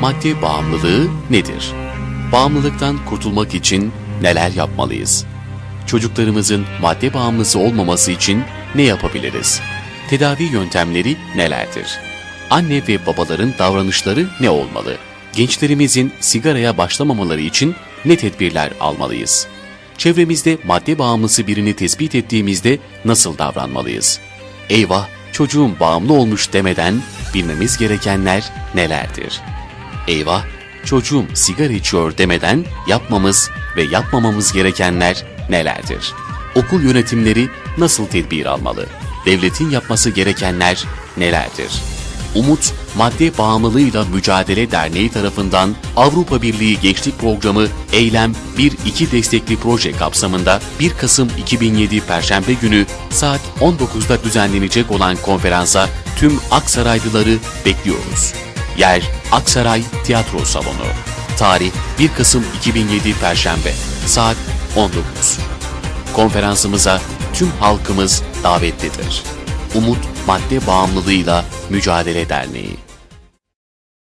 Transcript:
madde bağımlılığı nedir? Bağımlılıktan kurtulmak için neler yapmalıyız? Çocuklarımızın madde bağımlısı olmaması için ne yapabiliriz? Tedavi yöntemleri nelerdir? Anne ve babaların davranışları ne olmalı? Gençlerimizin sigaraya başlamamaları için ne tedbirler almalıyız? Çevremizde madde bağımlısı birini tespit ettiğimizde nasıl davranmalıyız? Eyvah, çocuğum bağımlı olmuş demeden bilmemiz gerekenler nelerdir? Eyvah, çocuğum sigara içiyor demeden yapmamız ve yapmamamız gerekenler nelerdir? Okul yönetimleri nasıl tedbir almalı? Devletin yapması gerekenler nelerdir? Umut, Madde Bağımlılığıyla Mücadele Derneği tarafından Avrupa Birliği Gençlik Programı Eylem 1-2 destekli proje kapsamında 1 Kasım 2007 Perşembe günü saat 19'da düzenlenecek olan konferansa tüm Aksaraylıları bekliyoruz. Yer Aksaray Tiyatro Salonu. Tarih 1 Kasım 2007 Perşembe saat 19. Konferansımıza tüm halkımız davetlidir. Umut Madde Bağımlılığıyla Mücadele Derneği